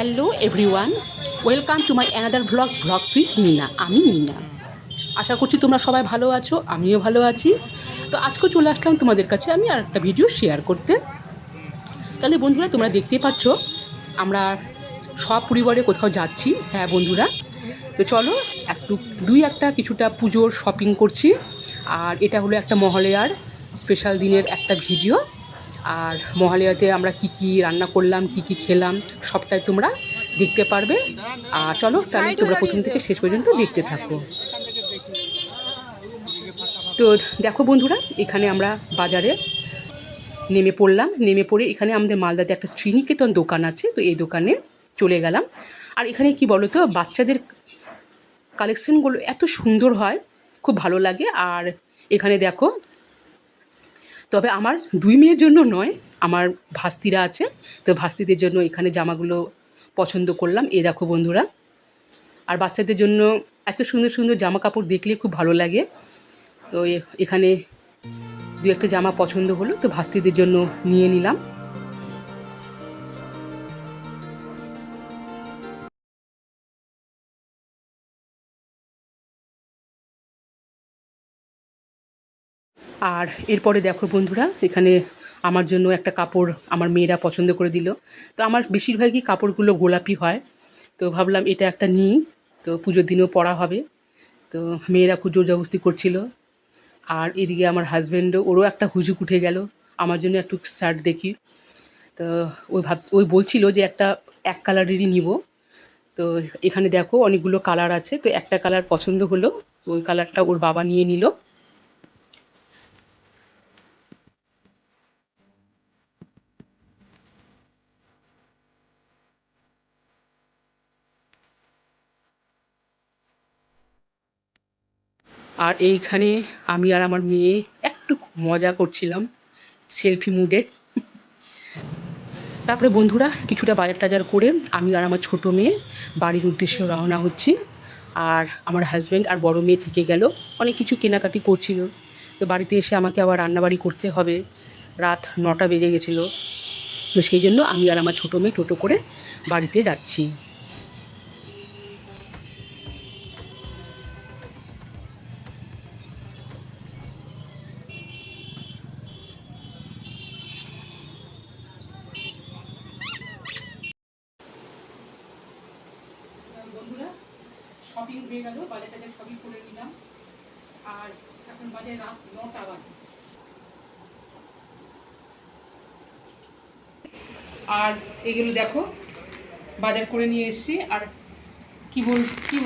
Hello everyone welcome to my another vlogs vlogs with Nina আমি নিনা আশা করছি তোমরা সবাই ভালো আছো, আমিও ভালো আছি। তো আজকে চলে আসলাম তোমাদের কাছে আমি আর একটা ভিডিও শেয়ার করতে। তাহলে বন্ধুরা, তোমরা দেখতেই পাচ্ছ, আমরা সব পরিবারে কোথাও যাচ্ছি। হ্যাঁ বন্ধুরা। তো চলো, একটু, দুই একটা কিছুটা পুজোর শপিং করছি। আর এটা হলো একটা মহালয়ার স্পেশাল দিনের একটা ভিডিও আর মহালয়াতে আমরা কি কি রান্না করলাম, কি কি খেলাম, সবটাই তোমরা দেখতে পারবে। আর চলো, তাহলে তোমরা প্রথম থেকে শেষ পর্যন্ত দেখতে থাকো। তো দেখো বন্ধুরা, এখানে আমরা বাজারে নেমে পড়লাম। নেমে পড়ে এখানে আমাদের মালদাতে একটা শ্রীনিকেতন দোকান আছে, তো এই দোকানে চলে গেলাম। আর এখানে কি বলো তো, বাচ্চাদের কালেকশনগুলো এত সুন্দর হয়, খুব ভালো লাগে। আর এখানে দেখো তবে আমার দুই মেয়ের জন্য নয়, আমার ভাস্তিরা আছে। তো ভাস্তিদের জন্য এখানে জামাগুলো পছন্দ করলাম। এ দেখো বন্ধুরা, আর বাচ্চাদের জন্য এত সুন্দর সুন্দর জামা কাপড় দেখলে খুব ভালো লাগে। তো এখানে দু একটা জামা পছন্দ হলো, তো ভাস্তিদের জন্য নিয়ে নিলাম। আর এরপরে দেখো বন্ধুরা, এখানে আমার জন্য একটা কাপড় আমার মেয়েরা পছন্দ করে দিল। তো আমার বেশিরভাগই কাপড়গুলো গোলাপি হয়। তো ভাবলাম এটা একটা নিই। তো পুজোর দিনেও পরা হবে। তো মেয়েরা খুব জোর জবস্তি করছিল। আর এদিকে আমার হাজব্যান্ডও ওরও একটা হুজুক উঠে গেল। আমার জন্য একটু শার্ট দেখি। তো ওই ভাব, ওই বলছিল যে একটা, এক কালারেরই নিব। তো এখানে দেখো অনেকগুলো কালার আছে। তো একটা কালার পছন্দ হলো তো ওই কালারটা ওর বাবা নিয়ে নিল। আর এইখানে আমি আর আমার মেয়ে একটু মজা করছিলাম সেলফি মুডে। তারপরে বন্ধুরা, কিছুটা বাজার টাজার করে আমি আর আমার ছোটো মেয়ে বাড়ির উদ্দেশ্যে রওনা হচ্ছি। আর আমার হাজব্যান্ড আর বড় মেয়ে থেকে গেল। অনেক কিছু কেনাকাটি করছিল। তো বাড়িতে এসে আমাকে আবার রান্নাবাড়ি করতে হবে। রাত নটা বেজে গেছিল। তো সেই জন্য আমি আর আমার ছোটো মেয়ে টোটো করে বাড়িতে যাচ্ছি। শপিং হয়ে গেল বাজার টাজার সবই করে নিলাম। আর এখন বাজে রাত নটা বাজে। আর এগুলো দেখো, বাজার করে নিয়ে এসেছি। আর কি বল, কি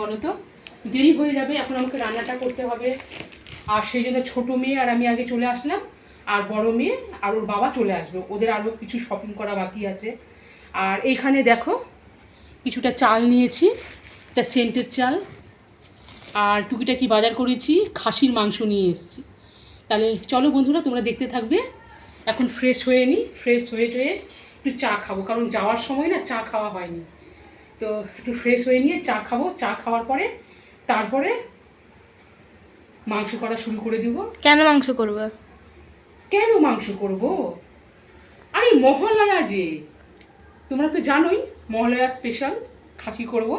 বলো তো? দেরি হয়ে যাবে, এখন আমাকে রান্নাটা করতে হবে। আর সেই জন্য ছোটো মেয়ে আর আমি আগে চলে আসলাম। আর বড় মেয়ে আর ওর বাবা চলে আসবে। ওদের আরও কিছু শপিং করা বাকি আছে। আর এইখানে দেখো, কিছুটা চাল নিয়েছি। একটা সেন্টের চাল আর টুকিটাকি বাজার করেছি খাসির মাংস নিয়ে এসেছি। তাহলে চলো বন্ধুরা তোমরা দেখতে থাকবে। এখন ফ্রেশ হয়ে নিই ফ্রেশ হয়ে টয়ে একটু চা খাব কারণ যাওয়ার সময় না চা খাওয়া হয়নি। তো একটু ফ্রেশ হয়ে নিয়ে চা খাব চা খাওয়ার পরে তারপরে মাংস করা শুরু করে দিব। কেন মাংস করবে? কেন মাংস করব? আরে মহালয়া যে! তোমরা তো জানোই মহালয়া স্পেশাল খাসি করব।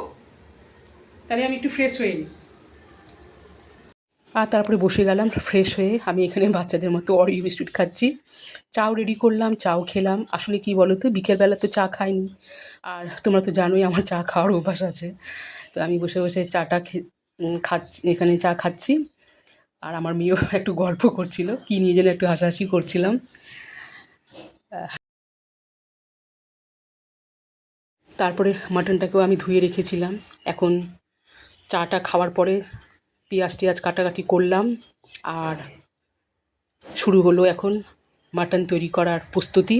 তাহলে আমি একটু ফ্রেশ হয়ে নিই আর তারপরে বসে গেলাম ফ্রেশ হয়ে। আমি এখানে বাচ্চাদের মতো অরিও বিস্কুট খাচ্ছি। চাও রেডি করলাম, চাও খেলাম। আসলে কি বলো তো বিকেলবেলা তো চা খাইনি। আর তোমরা তো জানোই আমার চা খাওয়ার অভ্যাস আছে। তো আমি বসে বসে চাটা খাচ্ছি, এখানে চা খাচ্ছি। আর আমার মেয়েও একটু গল্প করছিল। কী নিয়ে যেন একটু হাসাহাসি করছিলাম। তারপরে মাটনটাকেও আমি ধুয়ে রেখেছিলাম। এখন চাটা খাওয়ার পরে পেঁয়াজ টিয়াজ কাটাকাটি করলাম আর শুরু হলো এখন মাটন তৈরি করার প্রস্তুতি।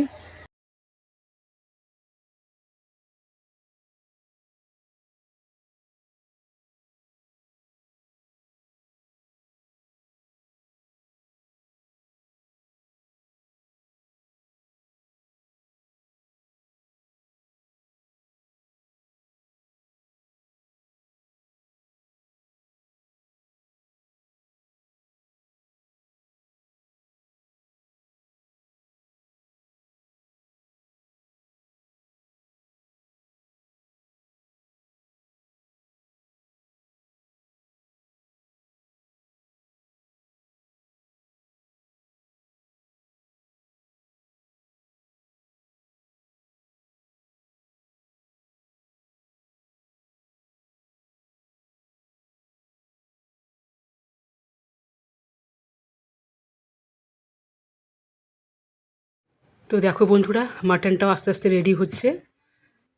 তো দেখো বন্ধুরা মাটনটাও আস্তে আস্তে রেডি হচ্ছে।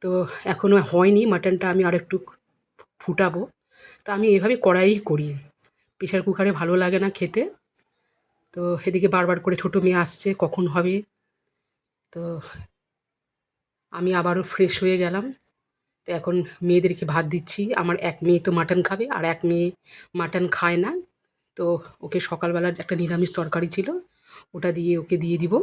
তো এখনও হয়নি মাটনটা আমি আর একটু ফুটাবো। তো আমি এভাবে কড়াই করি। প্রেশার কুকারে ভালো লাগে না খেতে। তো এদিকে বারবার করে ছোটো মেয়ে আসছে, কখন হবে? তো আমি আবারও ফ্রেশ হয়ে গেলাম। তো এখন মেয়েদেরকে ভাত দিচ্ছি। আমার এক মেয়ে তো মাটন খাবে, আর এক মেয়ে মাটন খায় না। তো ওকে সকালবেলার একটা নিরামিষ তরকারি ছিল, ওটা দিয়ে ওকে দিয়ে দিব।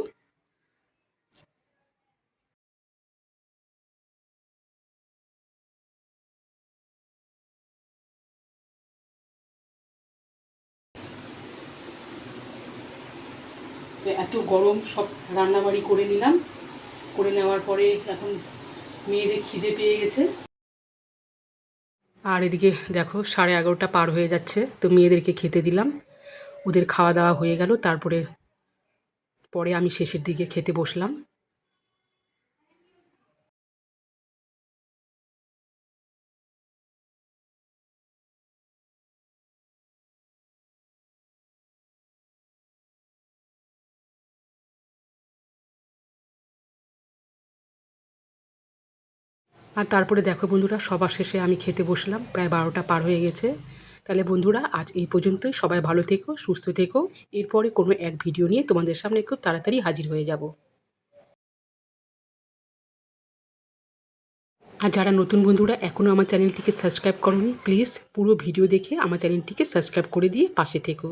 তো এত গরম, সব রান্নাবাড়ি করে নিলাম। করে নেওয়ার পরে এখন মেয়েদের খিদে পেয়ে গেছে। আর এদিকে দেখো, সাড়ে এগারোটা পার হয়ে যাচ্ছে, তো মেয়েদেরকে খেতে দিলাম। ওদের খাওয়া দাওয়া হয়ে গেল, তারপরে, পরে আমি শেষের দিকে খেতে বসলাম। আর তারপরে দেখো বন্ধুরা, সবার শেষে আমি খেতে বসলাম, প্রায় বারোটা পার হয়ে গেছে। তাহলে বন্ধুরা, আজ এই পর্যন্তই। সবাই ভালো থেকো, সুস্থ থেকো। এরপরে কোনো এক ভিডিও নিয়ে তোমাদের সামনে খুব তাড়াতাড়ি হাজির হয়ে যাব। আর যারা নতুন বন্ধুরা এখনও আমার চ্যানেলটিকে সাবস্ক্রাইব করনি, প্লিজ পুরো ভিডিও দেখে আমার চ্যানেলটিকে সাবস্ক্রাইব করে দিয়ে পাশে থেকো।